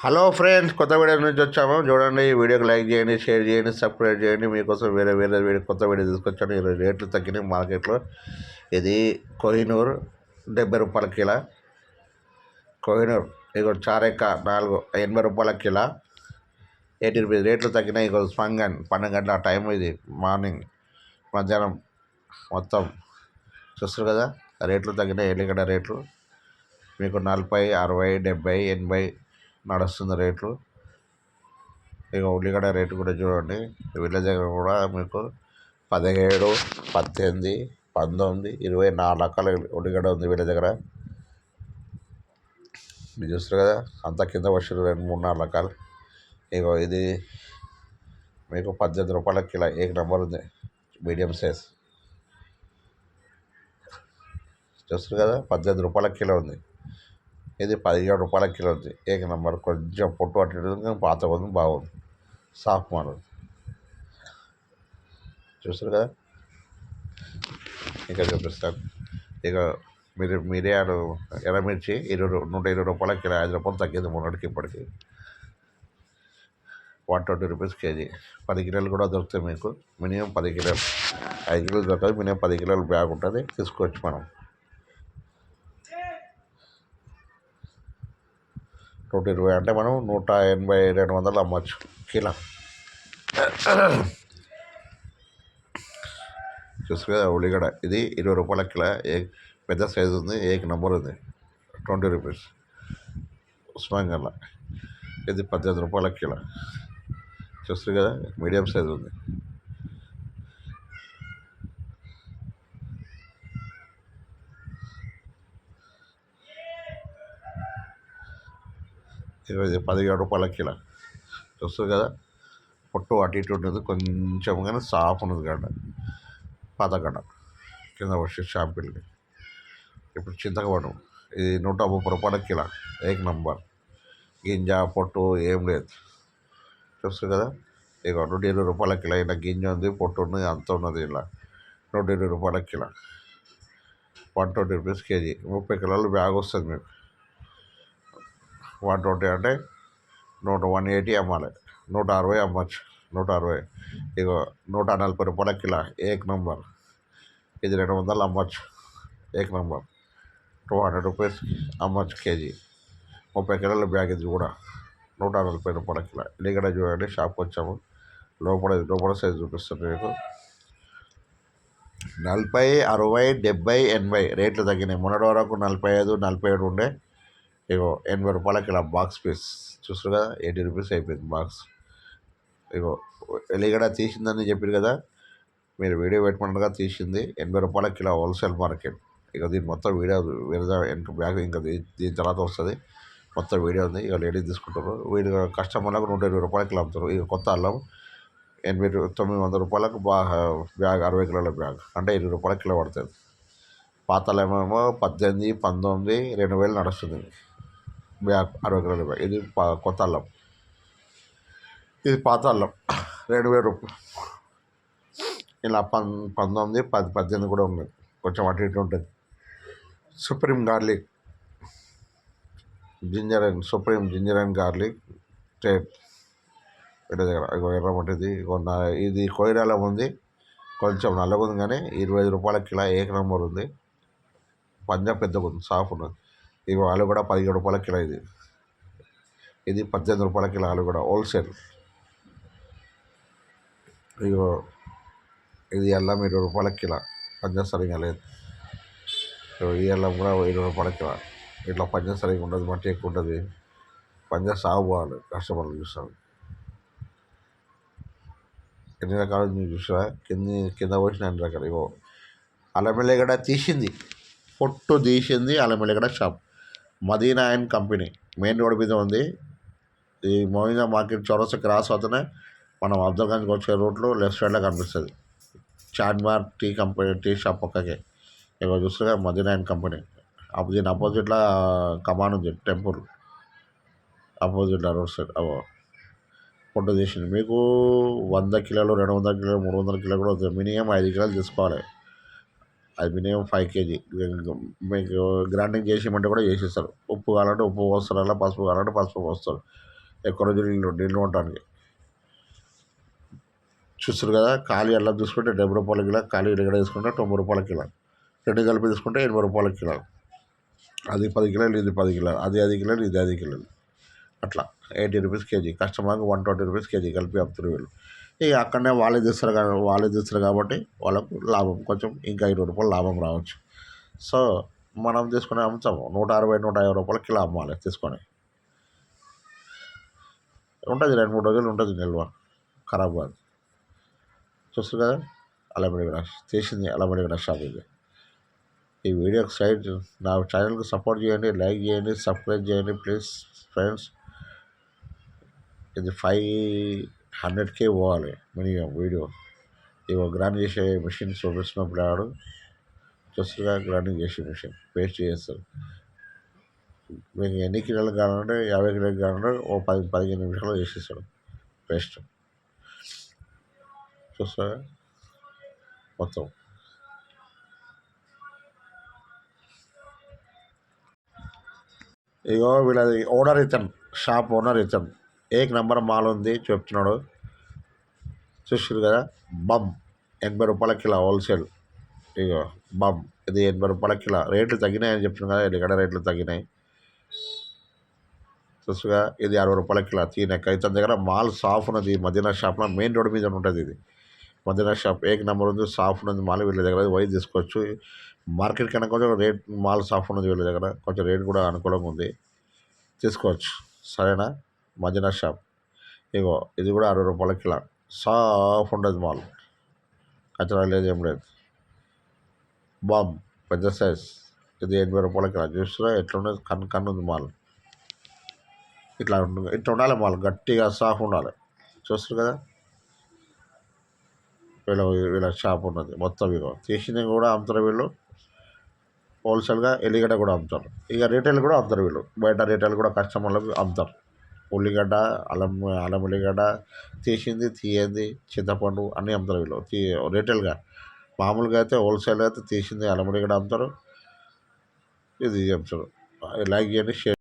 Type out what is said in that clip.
Hello friends కొత్త video నుంచి వచ్చాము. చూడండి ఈ వీడియోకి లైక్ చేయండి షేర్ చేయండి సబ్స్క్రైబ్ చేయండి. మీకోసం వేరే వేరే వీడియో కొత్త వీడియో తీసుకొచ్చాను. ఈరోజు రేట్లు తగ్గినాయి మార్కెట్లో. ఇది కోహినూర్ డెబ్బై రూపాయల కిలో. కోహినూర్ ఇగో చారెక్క నాలుగు ఎనభై రూపాయల కిలో. Eighty rupees. రేట్లు తగ్గినాయి ఇగో స్పంగన్ పన్నెండు గంటల టైం ఇది మార్నింగ్ మధ్యాహ్నం మొత్తం. చూస్తారు కదా రేట్లు తగ్గినాయి ఎల్లిగడ్డ రేట్లు. మీకు నలభై అరవై డెబ్బై ఎనభై నడుస్తుంది రేట్లు. ఇక ఉల్లిగడ్డ రేటు కూడా చూడండి. విలేజ్ దగ్గర కూడా మీకు పదిహేడు పద్దెనిమిది పంతొమ్మిది ఇరవై నాలుగు రకాల ఉల్లిగడ్డ ఉంది వీళ్ళ దగ్గర. మీరు చూస్తారు కదా అంత కింద వచ్చిన రెండు మూడు నాలుగు రకాలు. ఇగో ఇది మీకు పద్దెనిమిది రూపాయల కిలో ఏక నెంబర్ ఉంది. Medium size. చూస్తారు కదా పద్దెనిమిది రూపాయల కిలో ఉంది. ఇది పదిహేడు రూపాయల కిలో ఉంది. ఏక నెంబర్ కొంచెం పొట్టు అటు ఇటు కానీ పాత ఉంది బాగుంది. సాఫ్ట్ మారదు చూస్తారు కదా? ఇక్కడ చూపిస్తాను ఇక మీరు మిరియాలు ఎర్రమిర్చి ఇరవై నూట ఇరవై రూపాయల కిలో ఐదు రూపాయలు తగ్గింది మొన్నటికి ఇప్పటికి. One twenty rupees KG. పది కిలోలు కూడా దొరుకుతాయి మీకు. మినిమం పది కిలోలు. ఐదు కిలోలు దొరకదు. మినిమం పది కిలోలు బ్యాగ్ ఉంటుంది. తీసుకోవచ్చు మనం నూట ఇరవై అంటే మనం నూట ఎనభై రెండు వందలు అమ్మచ్చు. కిలో చూసు కదా ఉల్లిగడ్డ. ఇది ఇరవై రూపాయల కిలో. ఏ పెద్ద సైజు ఉంది ఏక నెంబర్ ఉంది? Twenty rupees. ఉస్మాన్ ఇది పద్దెనిమిది రూపాయల కిలో. చూస్తారు కదా మీడియం సైజు ఉంది. ఇరవై పదిహేడు రూపాయల కిలో. చూస్తుంది కదా? పొట్టు అటు ఇటు ఉండదు కొంచెం కానీ సాఫ్ ఉన్నది గడ్డ పదగండ కింద వచ్చి షాంపిల్ని ఇప్పుడు చింతకపడం ఇది నూట ముప్పై రూపాయల కిలో ఏక నంబర్. గింజ పొట్టు ఏం లేదు. చూస్తుంది కదా? ఇక నూట ఇరవై రూపాయల కిలో ఇలా గింజ ఉంది పొట్టు ఉంది అంత ఉన్నది ఇలా. నూట ఇరవై రూపాయల kilo. One twenty rupees KG. ముప్పై కిలోలు బ్యాగ్ వస్తుంది మీకు. వన్ ట్వంటీ అంటే నూట వన్ ఎయిటీ అమ్మాలి. నూట అరవై అమ్మచ్చు. నూట అరవై. ఇగో నూట నలభై రూపాయల కిలో ఏక్ నంబర్. ఇది రెండు వందలు అమ్మచ్చు. ఏక్ నంబర్. టూ హండ్రెడ్ రూపీస్ అమ్మచ్చు కేజీ. ముప్పై కిలోల బ్యాగ్ ఇది కూడా నూట నలభై రూపాయల కిలో. ఇక్కడ చూడండి షాప్కి వచ్చాము. లోపల లోపల సైజ్ చూపిస్తాను మీకు. నలభై అరవై డెబ్బై ఎనభై రేట్లు తగ్గినాయి. మొన్నటి వరకు నలభై ఐదు నలభై ఏడు ఉండే. ఇగో ఎనభై రూపాయలకి ఇలా బాక్స్ పీస్ చూస్తారు కదా? ఎయిటీ రూపీస్ అయిపోయింది బాక్స్ ఇగో ఎలిగడ తీసిందని చెప్పారు కదా? మీరు వీడియో పెట్టమన్నగా తీసింది. ఎనభై రూపాయలకి ఇలా హోల్సేల్ మార్కెట్ ఇక దీని మొత్తం వీడియో వేరే వెనక బ్యాగ్ ఇంకా దీని తర్వాత వస్తుంది. మొత్తం వీడియో ఉంది. ఇక లేడీస్ తీసుకుంటారు వీళ్ళు కస్టమర్లకు నూట ఇరవై రూపాయలకి అమ్ముతారు. ఇక కొత్త అల్లం ఎనభై తొమ్మిది వందల రూపాయలకు బా బ్యాగ్ అరవై కిలోల బ్యాగ్. అంటే ఇరవై రూపాయల కిలో పడుతుంది. పాత పద్దెనిమిది పంతొమ్మిది రెండు వేలు నడుస్తుంది. అరవై కిలోల బ్యాగ్ ఇది ప- కొత్త అల్లం. ఇది పాత అల్లం. రెండు వేల రూపాయలు ఇలా పం పంతొమ్మిది పది పద్దెనిమిది కూడా ఉంది కొంచెం అటు ఇటు ఉంటుంది. Supreme garlic. Ginger and supreme ginger and garlic trade వీళ్ళ దగ్గర ఇగో ఎర్రమట్టిది ఇది కొయిరాలం ఉంది. కొంచెం నల్లగా ఉంది కానీ ఇరవై ఐదు రూపాయల కిలో ఏక నంబర్ ఉంది. పంజాబ్ పెద్దగా ఉంది సాఫ్ ఉన్నది. ఇగో ఆలు కూడా పదిహేడు రూపాయల కిలో ఇది. ఇది పద్దెనిమిది రూపాయల కిలో ఆలు కూడా హోల్సేల్. ఇగో ఇది అల్లం ఇరవై రూపాయల కిలో పంజాబ్ సరిగా లేదు. ఈ అల్లం కూడా ఇరవై రూపాయల కిలో. ఇట్లా పంజాబ్ సరిగా ఉండదు మట్టి ఎక్కువ ఉంటుంది పంజాబ్ సాగు పోవాలి కస్టమర్లు చూస్తాను ఎన్ని రకాలు చూసినా కింద కింద పోసిన అన్ని రకాలు. ఇగో అల్లమెల్లిగడ్డ తీసింది. పొట్టు తీసింది అల్లమెల్లిగడ్డ shop. Madina and company. Main road మీద ఉంది. ఈ మోయినా మార్కెట్ చౌరస్తా క్రాస్ అవుతూనే మనం అబ్దుల్గంజ్కి వచ్చే రూట్లో లెఫ్ట్ సైడ్లో కనిపిస్తుంది. చార్మార్ టీ కంపెనీ టీ షాప్ పక్కకే. ఇక్కడ చూస్తున్నా మదీనా అండ్ కంపెనీ. అప్పుడు దీని అపోజిట్లో కమాన్ ఉంది టెంపుల్. అపోజిట్లో రోడ్ సైడ్. ఫోటో తీసింది మీకు వంద కిలోలు రెండు వందల కిలోలు మూడు వందల కిలోలు కూడా మినిమం ఐదు కిలోలు తీసుకోవాలి. అది మినిమం ఫైవ్ కేజీ మీకు గ్రైండింగ్ చేసేయమంటే కూడా చేసేస్తారు. ఉప్పు కావాలంటే ఉప్పు పోస్తారు అలా పసుపు కావాలంటే పసుపు పోస్తారు. ఎక్కువ రోజులు నీళ్ళు నీళ్ళు ఉండటానికి చూస్తారు కదా ఖాళీ అల్లం చూసుకుంటే డెబ్బై రూపాయల కిలో ఖాళీ ఎరగడ తీసుకుంటే తొంభై రూపాయల కిలో. రెండు కలిపి తీసుకుంటే ఎనభై రూపాయల కిలో. అది పది కిలోలు ఇది పది కిలోలు అది ఐదు కిలోలు ఇది ఐదు కిలోలు. అట్లా. Eighty rupees KG. కస్టమర్కి వన్ ట్వంటీ రూపీస్ కేజీ కలిపి అమ్ముతారు వీళ్ళు. ఇక అక్కడనే వాళ్ళే తెస్తారు కాబట్టి వాళ్ళే తెస్తారు కాబట్టి వాళ్ళకు లాభం కొంచెం ఇంకా ఇరవై రూపాయలు లాభం రావచ్చు. సో మనం తీసుకుని అమ్ముతాము నూట అరవై నూట యాభై రూపాయల కిలో అమ్మాలి తీసుకొని. ఉంటుంది రెండు మూడు రోజులు ఉంటుంది నిల్వ ఖరాబ్ కాదు. చూస్తారు కదా అలమడి వినాష్ చేసింది అలమడి వినాష్ షాప్ ఇది. ఈ వీడియోకి సైడ్ నా ఛానల్కి సపోర్ట్ చేయండి లైక్ చేయండి సబ్స్క్రైబ్ చేయండి ప్లీజ్ ఫ్రెండ్స్ ఇది ఫైవ్ హండ్రెడ్కే పోవాలి. మినిమం వీడియో ఇవో గ్రైండ్ చేసే మిషన్ చూపిస్తున్నప్పుడు ఆడు చూస్తుగా గ్రైండింగ్ చేసే మిషన్ పేస్ట్ చేస్తారు. మీకు ఎన్ని కిలోలు కావాలంటే యాభై కిలోలు కావాలంటే ఓ పది పదిహేను నిమిషాలు చేసేస్తాడు పేస్ట్. చూస్తారా మొత్తం. ఇగో వీళ్ళది ఓనర్ ఇతను షాప్ ఓనర్ ఇతను. ఏక్ నెంబర్ మాల్ ఉంది చెప్తున్నాడు. చూసారు కదా? బమ్ ఎనభై రూపాయల కిలో హోల్సేల్. ఇగో బమ్ ఇది ఎనభై రూపాయల కిలో. రేట్లు తగ్గినాయని చెప్తున్నాను కదా ఎల్లిగడ్డ రేట్లు తగ్గినాయి. చూసుగా ఇది అరవై రూపాయల కిలో తీనెక్క. ఇతని దగ్గర మాల్ సాఫ్ ఉన్నది మదీనా షాప్లో మెయిన్ రోడ్ మీద ఉంటుంది ఇది. మదీనా షాప్ ఏక్ నెంబర్ ఉంది సాఫ్ ఉన్నది మాల్ వీళ్ళ దగ్గర పోయి తీసుకోవచ్చు. మార్కెట్ కన్నా కొంచెం రేట్ మాల్ సాఫ్ ఉన్నది వీళ్ళ దగ్గర. కొంచెం రేట్ కూడా అనుకూలంగా ఉంది. తీసుకోవచ్చు. సరేనా? మదీనా షాప్. ఇగో ఇది కూడా అరవై రూపాయల కిలో. సాఫ్ ఉండదు మాల్. కచరా లేదు ఏం లేదు. బామ్ పెద్ద సైజ్. ఇది ఎనభై రూపాయల కిలో. చూస్తున్నా ఎట్లున్నది కన్ను కన్ను ఉంది మాల్. ఇట్లా ఉంటుంది ఇట్లా ఉండాలి మాల్. గట్టిగా సాఫ్ ఉండాలి. చూస్తారు కదా? వీళ్ళ వీళ్ళ షాప్ ఉన్నది. మొత్తం ఇగో. తీసినవి కూడా అమ్ముతారు వీళ్ళు. హోల్సేల్గా ఎల్లిగడ్డ కూడా అమ్ముతారు. ఇక రీటైల్ కూడా అమ్ముతారు వీళ్ళు. బయట రీటైల్ కూడా కస్టమర్లకు అమ్ముతారు. ఉల్లిగడ్డ అల్లం అల్లం ఉల్లిగడ్డ తీసింది తీయంది చింతపండు అన్నీ అమ్ముతారు వీళ్ళు. తీ రీటైల్గా. మామూలుగా అయితే హోల్సేల్ అయితే తీసింది అల్లం ఉల్లిగడ్డ అమ్ముతారు. ఇది అమ్ముతారు. లైక్ చేయండి షేర్